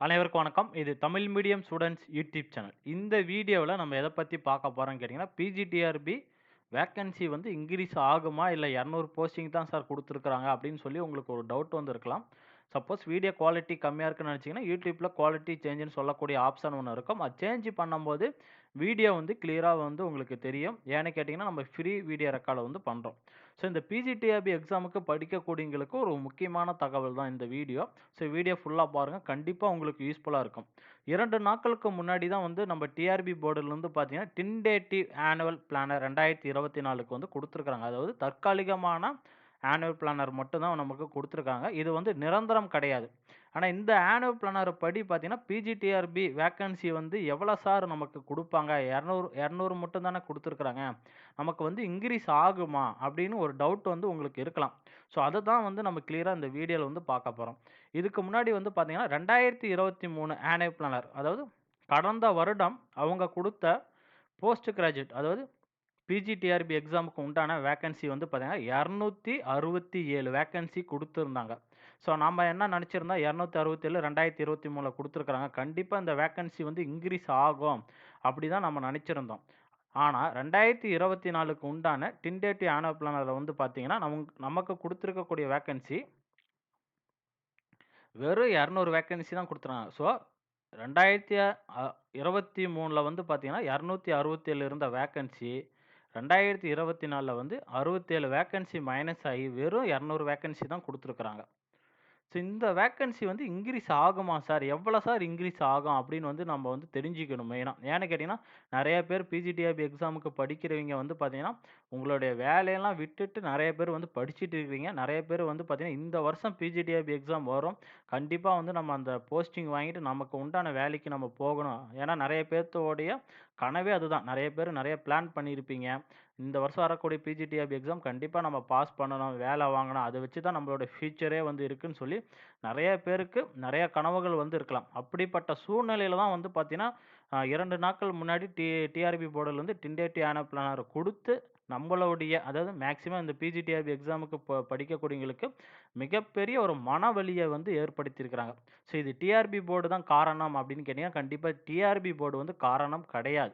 அனைவருக்கும் வணக்கம். இது Tamil medium students YouTube channel. இந்த வீடியோவில் நம்ம எதை பற்றி பார்க்க போகிறோம்னு கேட்டிங்கன்னா பிஜிடிஆர்பி வேக்கன்சி வந்து இன்க்ரீஸ் ஆகுமா? இல்லை இரநூறு போஸ்டிங் தான் சார் கொடுத்துருக்குறாங்க அப்படின்னு சொல்லி உங்களுக்கு ஒரு டவுட் வந்திருக்கலாம் சப்போஸ் வீடியோ குவாலிட்டி கம்மியாக இருக்குன்னு நினச்சிங்கன்னா யூடியூப்பில் குவாலிட்டி சேஞ்சுன்னு சொல்லக்கூடிய ஆப்ஷன் ஒன்று இருக்கும். அது சேஞ்ச் பண்ணும்போது வீடியோ வந்து கிளியராக வந்து உங்களுக்கு தெரியும். ஏன்னு கேட்டிங்கன்னா நம்ம ஃப்ரீ வீடியோ ரெக்கார்டை வந்து பண்ணுறோம் ஸோ இந்த பிஜிடிஆர்பி எக்ஸாமுக்கு படிக்கக்கூடியவங்களுக்கு ஒரு முக்கியமான தகவல் தான் இந்த வீடியோ. ஸோ வீடியோ ஃபுல்லாக பாருங்கள் கண்டிப்பாக உங்களுக்கு யூஸ்ஃபுல்லாக இருக்கும். இரண்டு நாட்களுக்கு முன்னாடி தான் வந்து நம்ம டிஆர்பி போர்டுலேருந்து பார்த்தீங்கன்னா, டின்டேட்டிவ் ஆனுவல் பிளானர் 2024க்கு வந்து கொடுத்துருக்குறாங்க அதாவது தற்காலிகமான ஆனுவல் பிளானர் மட்டும் தான் நமக்கு கொடுத்துருக்காங்க இது வந்து நிரந்தரம் கிடையாது. ஆனால் இந்த ஆனுவல் பிளானர் படி பார்த்தீங்கன்னா, பிஜிடிஆர்பி வேக்கன்சி வந்து எவ்வளோ சார் நமக்கு கொடுப்பாங்க இரநூறு இரநூறு மட்டும் தானே கொடுத்துருக்குறாங்க நமக்கு வந்து இன்க்ரீஸ் ஆகுமா? அப்படின்னு ஒரு டவுட் வந்து உங்களுக்கு இருக்கலாம். ஸோ அதை தான் வந்து நம்ம கிளியராக இந்த வீடியோவில் வந்து பார்க்க போகிறோம் இதுக்கு முன்னாடி வந்து பார்த்தீங்கன்னா, 2023 ஆனுவல் பிளானர் அதாவது கடந்த வருடம் அவங்க கொடுத்த போஸ்ட் கிராஜுவேட் அதாவது பிஜிடிஆர்பி எக்ஸாமுக்கு உண்டான வேக்கன்சி வந்து பார்த்தீங்கன்னா, 267 வேக்கன்சி கொடுத்துருந்தாங்க. ஸோ நம்ம என்ன நினச்சிருந்தா இரநூத்தி அறுபத்தி ஏழு ரெண்டாயிரத்தி இருபத்தி மூணில் கொடுத்துருக்குறாங்க. கண்டிப்பாக இந்த வேக்கன்சி வந்து இன்க்ரீஸ் ஆகும். அப்படி தான் நம்ம நினச்சிருந்தோம். ஆனால் ரெண்டாயிரத்தி இருபத்தி நாலுக்கு உண்டான டென்டேட்டிவ் ஆனுவல் பிளானரில் வந்து பார்த்தீங்கன்னா, நமக்கு நமக்கு கொடுத்துருக்கக்கூடிய வேக்கன்சி வெறும் 200 வேக்கன்சி தான் கொடுத்துருக்காங்க ஸோ 2023ல வந்து பார்த்தீங்கன்னா, 267 இருந்த வேக்கன்சி ரெண்டாயிரத்தி இருபத்தி நாலில் வந்து அறுபத்தேழு வேக்கன்சி மைனஸ் ஆகி வெறும் இரநூறு வேக்கன்சி தான் கொடுத்துருக்குறாங்க. ஸோ இந்த வேக்கன்சி வந்து இன்க்ரீஸ் ஆகுமா சார்? எவ்வளோ சார் இன்க்ரீஸ் ஆகும்? அப்படின்னு வந்து நம்ம வந்து தெரிஞ்சுக்கணும் மெயினாக ஏன்னு கேட்டிங்கன்னா நிறைய பேர் பிஜிடிஆபி எக்ஸாமுக்கு படிக்கிறவங்க வந்து பார்த்தீங்கன்னா, உங்களுடைய வேலையெல்லாம் விட்டுட்டு நிறைய பேர் வந்து படிச்சுட்டு இருக்கிறீங்க. நிறைய பேர் வந்து பார்த்தீங்கன்னா, இந்த வருஷம் பிஜிடிஆபி எக்ஸாம் வரும். கண்டிப்பாக வந்து நம்ம அந்த போஸ்டிங் வாங்கிட்டு நமக்கு உண்டான வேலைக்கு நம்ம போகணும். ஏன்னா நிறைய பேர்த்தோடைய கனவே அதுதான். நிறைய பேர் நிறைய பிளான் பண்ணியிருப்பீங்க. இந்த வருஷம் வரக்கூடிய பிஜிடிஆர்பி எக்ஸாம் கண்டிப்பாக நம்ம பாஸ் பண்ணணும், வேலை வாங்கணும். அதை வச்சு தான் நம்மளோட ஃபியூச்சரே வந்து இருக்குன்னு சொல்லி நிறைய பேருக்கு நிறைய கனவுகள் வந்து இருக்கலாம். அப்படிப்பட்ட சூழ்நிலையில தான் வந்து பார்த்தீங்கன்னா, இரண்டு நாட்கள் முன்னாடி டி டிஆர்பி போர்டில் வந்து ஆனுவல் பிளானர் கொடுத்து நம்மளுடைய அதாவது மேக்ஸிமம் இந்த பிஜிடிஆர்பி எக்ஸாமுக்கு ப படிக்கக்கூடியவங்களுக்கு மிகப்பெரிய ஒரு மனவலிய வந்து ஏற்படுத்தியிருக்கிறாங்க. ஸோ இது டிஆர்பி போர்டு தான் காரணம் அப்படின்னு கேட்டிங்கன்னா கண்டிப்பாக டிஆர்பி போர்டு வந்து காரணம் கிடையாது.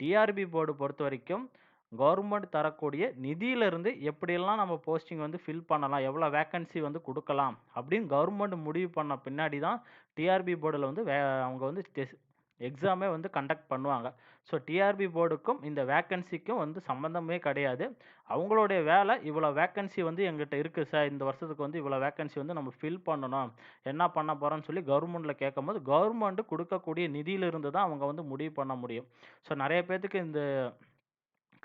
டிஆர்பி போர்டு பொறுத்தவரைக்கும் கவர்மெண்ட் தரக்கூடிய நிதியிலிருந்து எப்படியெல்லாம் நம்ம போஸ்டிங் வந்து ஃபில் பண்ணலாம், எவ்வளோ வேக்கன்சி வந்து கொடுக்கலாம் அப்படின்னு கவர்மெண்ட் முடிவு பண்ண பின்னாடி தான் டிஆர்பி போர்டில் வந்து வே அவங்க வந்து எக்ஸாமே வந்து கண்டக்ட் பண்ணுவாங்க. ஸோ டிஆர்பி போர்டுக்கும் இந்த வேக்கன்சிக்கும் வந்து சம்மந்தமே கிடையாது. அவங்களுடைய வேலை இவ்வளோ வேக்கன்சி வந்து எங்கிட்ட இருக்குது சார். இந்த வருஷத்துக்கு வந்து இவ்வளோ வேக்கன்சி வந்து நம்ம ஃபில் பண்ணணும். என்ன பண்ண போகிறோம்னு சொல்லி கவர்மெண்ட்ல கேட்கும்போது, கவர்மெண்ட்டு கொடுக்கக்கூடிய நிதியிலிருந்து தான் அவங்க வந்து முடிவு பண்ண முடியும். ஸோ நிறைய பேர்த்துக்கு இந்த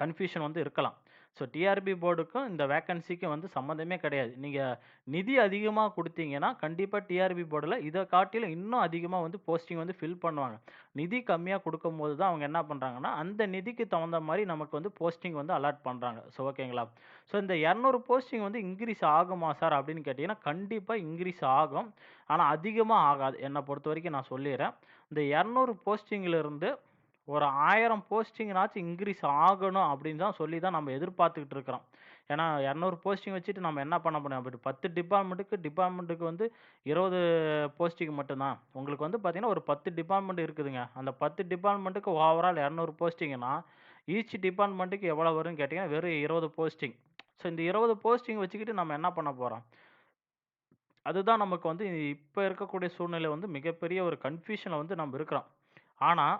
கன்ஃப்யூஷன் வந்து இருக்கலாம். ஸோ டிஆர்பி போர்டுக்கும் இந்த வேக்கன்சிக்கும் வந்து சம்மந்தமே கிடையாது. நீங்கள் நிதி அதிகமாக கொடுத்தீங்கன்னா கண்டிப்பாக டிஆர்பி போர்டில் இதை காட்டிலும் இன்னும் அதிகமாக வந்து போஸ்டிங் வந்து ஃபில் பண்ணுவாங்க. நிதி கம்மியாக கொடுக்கும் போது தான் அவங்க என்ன பண்ணுறாங்கன்னா அந்த நிதிக்கு தகுந்த மாதிரி நமக்கு வந்து போஸ்டிங் வந்து அலாட் பண்ணுறாங்க ஸோ ஓகேங்களா? ஸோ இந்த 200 போஸ்டிங் வந்து இன்க்ரீஸ் ஆகுமா சார்? அப்படின்னு கேட்டிங்கன்னா கண்டிப்பாக இன்க்ரீஸ் ஆகும். ஆனால் அதிகமாக ஆகாது. என்னை பொறுத்த வரைக்கும் நான் சொல்லிடுறேன் இந்த இரநூறு போஸ்டிங்கிலிருந்து ஒரு ஆயிரம் போஸ்டிங்னாச்சும் இன்க்ரீஸ் ஆகணும் அப்படின்னு தான் சொல்லி தான் நம்ம எதிர்பார்த்துக்கிட்டு இருக்கிறோம். ஏன்னா 200 போஸ்டிங் வச்சுட்டு நம்ம என்ன பண்ண முடியும்? அப்படி 10 டிபார்ட்மெண்ட்டுக்கு டிபார்ட்மெண்ட்டுக்கு வந்து 20 போஸ்டிங் மட்டும்தான் உங்களுக்கு வந்து பார்த்திங்கன்னா ஒரு 10 டிபார்ட்மெண்ட் இருக்குதுங்க. அந்த 10 டிபார்ட்மெண்ட்டுக்கு ஓவரால் 200 போஸ்டிங்னா, ஈச் டிபார்ட்மெண்ட்டுக்கு எவ்வளோ வரும்னு கேட்டிங்கன்னா வெறும் 20 போஸ்டிங். ஸோ இந்த 20 போஸ்டிங் வச்சுக்கிட்டு நம்ம என்ன பண்ண போகிறோம் அதுதான் நமக்கு வந்து இப்போ இருக்கக்கூடிய சூழ்நிலை வந்து மிகப்பெரிய ஒரு கன்ஃபியூஷனில் வந்து நம்ம இருக்கிறோம். ஆனால்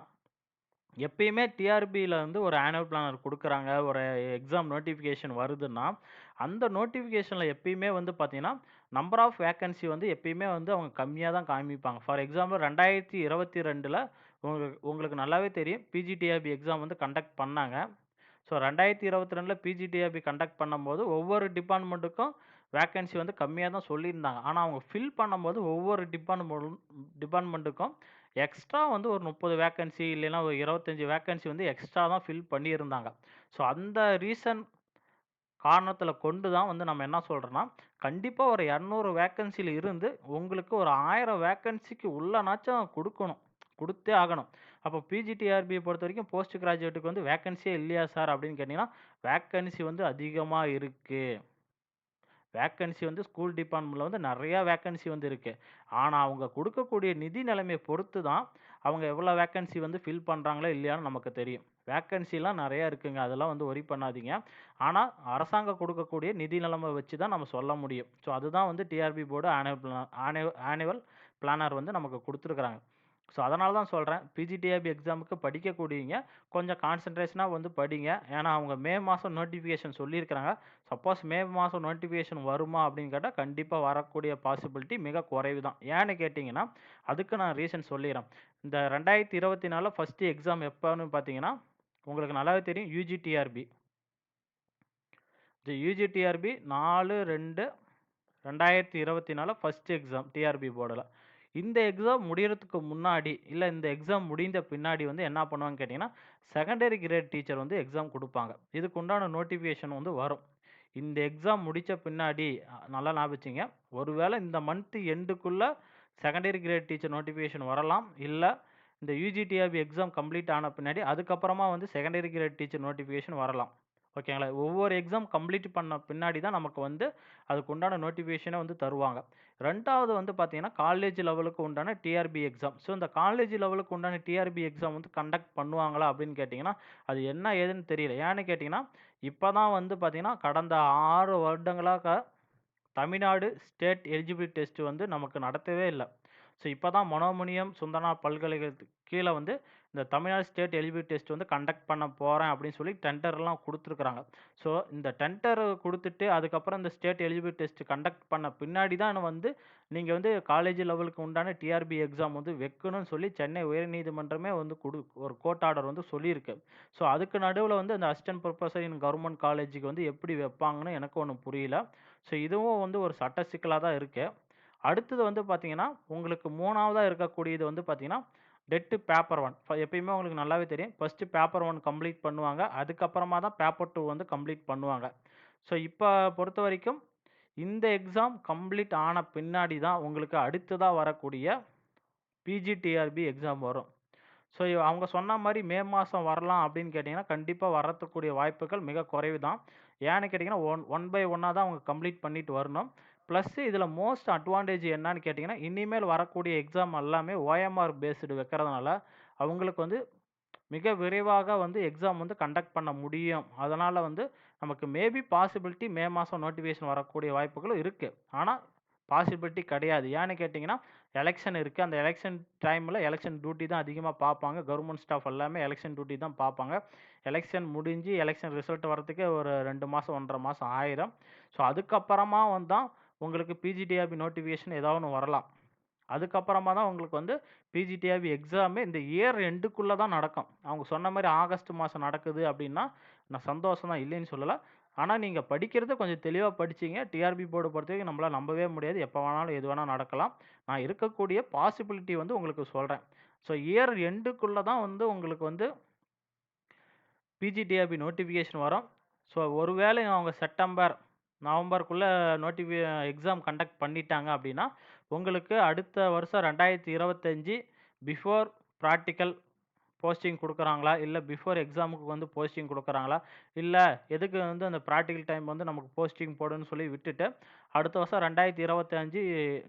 எப்பயுமே டிஆர்பியில் வந்து ஒரு ஆனுவல் பிளானர் கொடுக்குறாங்க ஒரு எக்ஸாம் நோட்டிஃபிகேஷன் வருதுன்னா, அந்த நோட்டிஃபிகேஷனில் எப்பயுமே வந்து பார்த்தீங்கன்னா, நம்பர் ஆஃப் வேக்கன்சி வந்து எப்பயுமே வந்து அவங்க கம்மியாக தான் காமிப்பாங்க. ஃபார் எக்ஸாம்பிள் 2022ல உங்களுக்கு உங்களுக்கு நல்லாவே தெரியும். பிஜிடிஆர்பி எக்ஸாம் வந்து கண்டக்ட் பண்ணாங்க. ஸோ 2022ல பிஜிடிஆர்பி கண்டக்ட் பண்ணும்போது ஒவ்வொரு டிபார்ட்மெண்ட்டுக்கும் வேக்கன்சி வந்து கம்மியாக தான் சொல்லியிருந்தாங்க. ஆனால் அவங்க ஃபில் பண்ணும்போது ஒவ்வொரு டிபார்ட்மெண்ட் டிபார்ட்மெண்ட்டுக்கும் எக்ஸ்ட்ரா வந்து ஒரு 30 வேக்கன்சி இல்லைன்னா ஒரு 25 வேக்கன்சி வந்து எக்ஸ்ட்ரா தான் ஃபில் பண்ணியிருந்தாங்க. ஸோ அந்த ரீசன் காரணத்தில் கொண்டு தான் வந்து நம்ம என்ன சொல்கிறோன்னா கண்டிப்பாக ஒரு இரநூறு வேக்கன்சியில் இருந்து உங்களுக்கு ஒரு ஆயிரம் வேக்கன்சிக்கு உள்ளனாச்சும் கொடுக்கணும் கொடுத்தே ஆகணும். அப்போ பிஜிடிஆர்பியை பொறுத்த வரைக்கும் போஸ்ட் கிராஜுவேட்டுக்கு வந்து வேக்கன்சியே இல்லையா சார்? அப்படின்னு கேட்டிங்கன்னா வேக்கன்சி வந்து அதிகமாக இருக்குது வேக்கன்சி வந்து ஸ்கூல் டிபார்ட்மெண்ட்ல வந்து நிறையா வேக்கன்சி வந்து இருக்கு. ஆனால் அவங்க கொடுக்கக்கூடிய நிதி நிலைமையை பொறுத்து தான், அவங்க எவ்வளோ வேக்கன்சி வந்து ஃபில் பண்ணுறாங்களோ இல்லையான்னு நமக்கு தெரியும். வேக்கன்சிலாம் நிறையா இருக்குங்க. அதெல்லாம் வந்து ஒரி பண்ணாதீங்க. ஆனால் அரசாங்கம் கொடுக்கக்கூடிய நிதி நிலைமை வச்சு தான் நம்ம சொல்ல முடியும். ஸோ, அதுதான் வந்து TRB board annual plan annual planner வந்து நமக்கு கொடுத்துருக்குறாங்க ஸோ, அதனால தான் சொல்கிறேன் பிஜிடிஆர்பி எக்ஸாமுக்கு படிக்கக்கூடியவங்க கொஞ்சம் கான்சன்ட்ரேஷனாக வந்து படிங்க. ஏன்னா, அவங்க மே மாதம் நோட்டிஃபிகேஷன் சொல்லியிருக்கிறாங்க. சப்போஸ் மே மாதம் நோட்டிஃபிகேஷன் வருமா அப்படின்னு கேட்டால் கண்டிப்பாக வரக்கூடிய பாசிபிலிட்டி மிக குறைவு தான். ஏன்னு கேட்டிங்கன்னா அதுக்கு நான் ரீசன் சொல்லிடுறேன் இந்த ரெண்டாயிரத்தி இருபத்தி நாலில் ஃபஸ்ட்டு எக்ஸாம் எப்போன்னு பார்த்தீங்கன்னா, உங்களுக்கு நல்லாவே தெரியும் யூஜிடிஆர்பி இந்த யுஜிடிஆர்பி 4/2/2024 ஃபர்ஸ்ட் எக்ஸாம் டிஆர்பி போர்டில் இந்த எக்ஸாம் முடியறதுக்கு முன்னாடி, இல்லை இந்த எக்ஸாம் முடிந்த பின்னாடி வந்து என்ன பண்ணுவாங்கன்னு கேட்டிங்கன்னா செகண்டரி கிரேட் டீச்சர் வந்து எக்ஸாம் கொடுப்பாங்க இதுக்கு உண்டான நோட்டிஃபிகேஷன் வந்து வரும். இந்த எக்ஸாம் முடித்த பின்னாடி நல்லா ஞாபகம் ஒருவேளை இந்த மந்த்து எண்டுக்குள்ளே செகண்டரி கிரேட் டீச்சர் நோட்டிஃபிகேஷன் வரலாம். இல்லை இந்த யுஜிடிஆர்பி எக்ஸாம் கம்ப்ளீட் ஆன பின்னாடி, அதுக்கப்புறமா வந்து செகண்டரி கிரேட் டீச்சர் நோட்டிஃபிகேஷன் வரலாம். ஓகேங்களா? ஒவ்வொரு எக்ஸாம் கம்ப்ளீட் பண்ண பின்னாடி தான் நமக்கு வந்து அதுக்கு உண்டான நோட்டிஃபிகேஷனை வந்து தருவாங்க. ரெண்டாவது வந்து பார்த்தீங்கன்னா, காலேஜ் லெவலுக்கு உண்டான டிஆர்பி எக்ஸாம். ஸோ, இந்த காலேஜ் லெவலுக்கு உண்டான டிஆர்பி எக்ஸாம் வந்து கண்டக்ட் பண்ணுவாங்களா அப்படின்னு கேட்டிங்கன்னா அது என்ன ஏதுன்னு தெரியல. ஏன்னு கேட்டிங்கன்னா இப்போ தான் வந்து பார்த்திங்கன்னா கடந்த ஆறு வருடங்களாக தமிழ்நாடு ஸ்டேட் எலிஜிபிலிட்டி டெஸ்ட் வந்து நமக்கு நடத்தவே இல்லை ஸோ, இப்போ தான் மனோமணியம் சுந்தரனா பல்கலைக்கழகத்துக்கு கீழே வந்து இந்த தமிழ்நாடு ஸ்டேட் எலிஜிபிலிட்டி டெஸ்ட் வந்து கண்டக்ட் பண்ண போகிறேன் அப்படின்னு சொல்லி டெண்டர்லாம் கொடுத்துருக்குறாங்க ஸோ, இந்த டெண்டர் கொடுத்துட்டு அதுக்கப்புறம் இந்த ஸ்டேட் எலிஜிபிலிட்டி டெஸ்ட் கண்டக்ட் பண்ண பின்னாடி தான் வந்து நீங்கள் வந்து காலேஜ் லெவலுக்கு உண்டான டிஆர்பி எக்ஸாம் வந்து வைக்கணும்னு சொல்லி சென்னை உயர்நீதிமன்றமே வந்து கொடு ஒரு கோர்ட் ஆர்டர் வந்து சொல்லியிருக்கு. ஸோ, அதுக்கு நடுவில் வந்து அந்த அசிஸ்டன்ட் ப்ரொஃபஸர் இன் கவர்மெண்ட் காலேஜுக்கு வந்து எப்படி வைப்பாங்கன்னு எனக்கு ஒன்றும் புரியல. ஸோ, இதுவும் வந்து ஒரு சட்ட சிக்கலாக தான் இருக்குது அடுத்தது வந்து பார்த்தீங்கன்னா, உங்களுக்கு மூணாவதாக இருக்கக்கூடியது வந்து பார்த்தீங்கன்னா, டெட்டு பேப்பர் ஒன் எப்பயுமே உங்களுக்கு நல்லாவே தெரியும். ஃபஸ்ட்டு பேப்பர் ஒன் கம்ப்ளீட் பண்ணுவாங்க. அதுக்கப்புறமா தான் பேப்பர் டூ வந்து கம்ப்ளீட் பண்ணுவாங்க. ஸோ, இப்போ பொறுத்த வரைக்கும் இந்த எக்ஸாம் கம்ப்ளீட் ஆன பின்னாடி தான் உங்களுக்கு அடுத்ததாக வரக்கூடிய பிஜிடிஆர்பி எக்ஸாம் வரும். ஸோ, அவங்க சொன்ன மாதிரி மே மாதம் வரலாம் அப்படின்னு கேட்டிங்கன்னா கண்டிப்பாக வரத்துக்கூடிய வாய்ப்புகள் மிக குறைவு தான். ஏன்னு கேட்டிங்கன்னா ஒன் ஒன் பை ஒன்னாக தான் அவங்க கம்ப்ளீட் பண்ணிட்டு வரணும். ப்ளஸ் இதில் மோஸ்ட் அட்வான்டேஜ் என்னன்னு கேட்டிங்கன்னா இனிமேல் வரக்கூடிய எக்ஸாம் எல்லாமே ஓஎம்ஆர் பேஸ்டு வைக்கிறதுனால, அவங்களுக்கு வந்து மிக விரைவாக வந்து எக்ஸாம் வந்து கண்டக்ட் பண்ண முடியும். அதனால் வந்து நமக்கு மேபி பாசிபிலிட்டி மே மாதம் நோட்டிஃபிகேஷன் வரக்கூடிய வாய்ப்புகளும் இருக்குது ஆனால் பாசிபிலிட்டி கிடையாது. ஏன்னு கேட்டிங்கன்னா எலெக்ஷன் இருக்குது அந்த எலெக்ஷன் டைமில் எலெக்ஷன் டியூட்டி தான் அதிகமாக பார்ப்பாங்க. கவர்மெண்ட் ஸ்டாஃப் எல்லாமே எலெக்ஷன் டியூட்டி தான் பார்ப்பாங்க. எலெக்ஷன் முடிஞ்சு எலெக்ஷன் ரிசல்ட் வரதுக்கே ஒரு ரெண்டு மாதம் ஒன்றரை மாதம் ஆயிரும். ஸோ, அதுக்கப்புறமா வந்து தான் உங்களுக்கு பிஜிடிஆர்பி நோட்டிஃபிகேஷன் ஏதாவது ஒன்று வரலாம். அதுக்கப்புறமா தான் உங்களுக்கு வந்து பிஜிடிஆர்பி எக்ஸாமே இந்த இயர் எண்டுக்குள்ளே தான் நடக்கும். அவங்க சொன்ன மாதிரி ஆகஸ்ட் மாதம் நடக்குது அப்படின்னா, நான் சந்தோஷம் தான் இல்லைன்னு சொல்லலை ஆனால் நீங்கள் படிக்கிறது கொஞ்சம் தெளிவாக படிச்சீங்க. டிஆர்பி போர்ட பொறுத்தவரைக்கும் நம்மளால் நம்பவே முடியாது. எப்போ வேணாலும் எது வேணால் நடக்கலாம். நான் இருக்கக்கூடிய பாசிபிலிட்டி வந்து உங்களுக்கு சொல்கிறேன் ஸோ, இயர் எண்டுக்குள்ளே தான் வந்து உங்களுக்கு வந்து பிஜிடிஆர்பி நோட்டிஃபிகேஷன் வரும். ஸோ, ஒருவேளை அவங்க செப்டம்பர், நவம்பருக்குள்ளே நோட்டிஃபி எக்ஸாம் கண்டக்ட் பண்ணிட்டாங்க அப்படின்னா, உங்களுக்கு அடுத்த வருஷம் 2025 பிஃபோர் ப்ராக்டிக்கல் போஸ்டிங் கொடுக்குறாங்களா இல்லை பிஃபோர் எக்ஸாமுக்கு வந்து போஸ்டிங் கொடுக்குறாங்களா இல்லை எதுக்கு வந்து அந்த ப்ராக்டிக்கல் டைம் வந்து நமக்கு போஸ்டிங் போடுன்னு சொல்லி விட்டுட்டு, அடுத்த வருஷம் 2025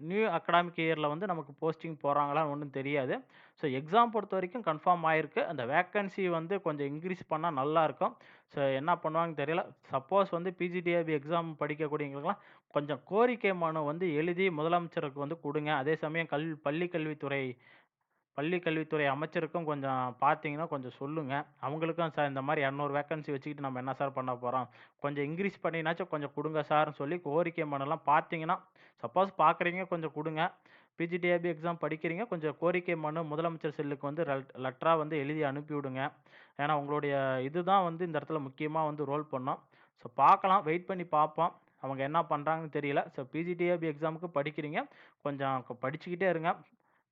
நியூ அகாடமிக் இயரில் வந்து நமக்கு போஸ்டிங் போடுறாங்களான்னு ஒன்றும் தெரியாது. ஸோ, எக்ஸாம் பொறுத்த வரைக்கும் கன்ஃபார்ம் ஆயிருக்கு. அந்த வேக்கன்சி வந்து கொஞ்சம் இன்க்ரீஸ் பண்ணால் நல்லாயிருக்கும் ஸோ, என்ன பண்ணுவாங்கன்னு தெரியல. சப்போஸ் வந்து பிஜிடிஏபி எக்ஸாம் படிக்கக்கூடியவங்களுக்குலாம் கொஞ்சம் கோரிக்கை மனு வந்து எழுதி முதலமைச்சருக்கு வந்து கொடுங்க அதே சமயம் கல் பள்ளி கல்வித்துறை பள்ளி கல்வித்துறை அமைச்சருக்கும் கொஞ்சம் பார்த்தீங்கன்னா, கொஞ்சம் சொல்லுங்கள் அவங்களுக்கும் சார் இந்த மாதிரி இரநூறு வேக்கன்சி வச்சுக்கிட்டு நம்ம என்ன சார் பண்ண போகிறோம் கொஞ்சம் இன்க்ரீஸ் பண்ணினாச்சும் கொஞ்சம் கொடுங்க சார்ன்னு சொல்லி கோரிக்கை மனுலாம் பார்த்தீங்கன்னா, சப்போஸ் பார்க்குறீங்க கொஞ்சம் கொடுங்க பிஜிடிஏபி எக்ஸாம் படிக்கிறீங்க. கொஞ்சம் கோரிக்கை மனு முதலமைச்சர் செல்லுக்கு வந்து லெட் வந்து எழுதி அனுப்பிவிடுங்க ஏன்னா, உங்களுடைய இதுதான் வந்து இந்த இடத்துல முக்கியமாக வந்து ரோல் பண்ணோம் ஸோ, பார்க்கலாம். வெயிட் பண்ணி பார்ப்போம். அவங்க என்ன பண்ணுறாங்கன்னு தெரியல. ஸோ, பிஜிடிஏபி எக்ஸாமுக்கு படிக்கிறீங்க. கொஞ்சம் படிச்சுக்கிட்டே இருங்க.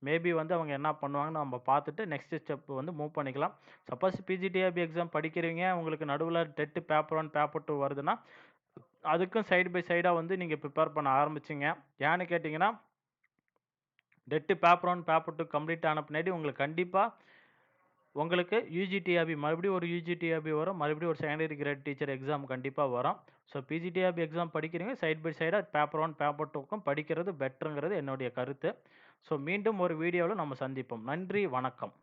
மேபி வந்து அவங்க என்ன பண்ணுவாங்கன்னு நம்ம பார்த்துட்டு நெக்ஸ்ட் ஸ்டெப் வந்து மூவ் பண்ணிக்கலாம். சப்போஸ் பிஜிடிஆர்பி எக்ஸாம் படிக்கிறீங்க. உங்களுக்கு நடுவில் TET paper one paper two வருதுன்னா, அதுக்கும் சைடு பை சைடாக வந்து நீங்கள் ப்ரிப்பேர் பண்ண ஆரம்பிச்சிங்க ஏன்னு கேட்டிங்கன்னா TET paper one paper two complete ஆன பின்னாடி உங்களுக்கு கண்டிப்பாக உங்களுக்கு யுஜிடிஆர்பி மறுபடியும் ஒரு யுஜிடிஆர்பி வரும். மறுபடியும் ஒரு செகண்டரி கிரேட் டீச்சர் எக்ஸாம் கண்டிப்பாக வரும். ஸோ பிஜிடிஆபி எக்ஸாம் படிக்கிறீங்க. சைட் பை சைடாக பேப்பர் ஒன் பேப்பர் டூக்கும் படிக்கிறது பெட்டருங்கிறது என்னுடைய கருத்து. ஸோ மீண்டும் ஒரு வீடியோவில் நம்ம சந்திப்போம். நன்றி, வணக்கம்.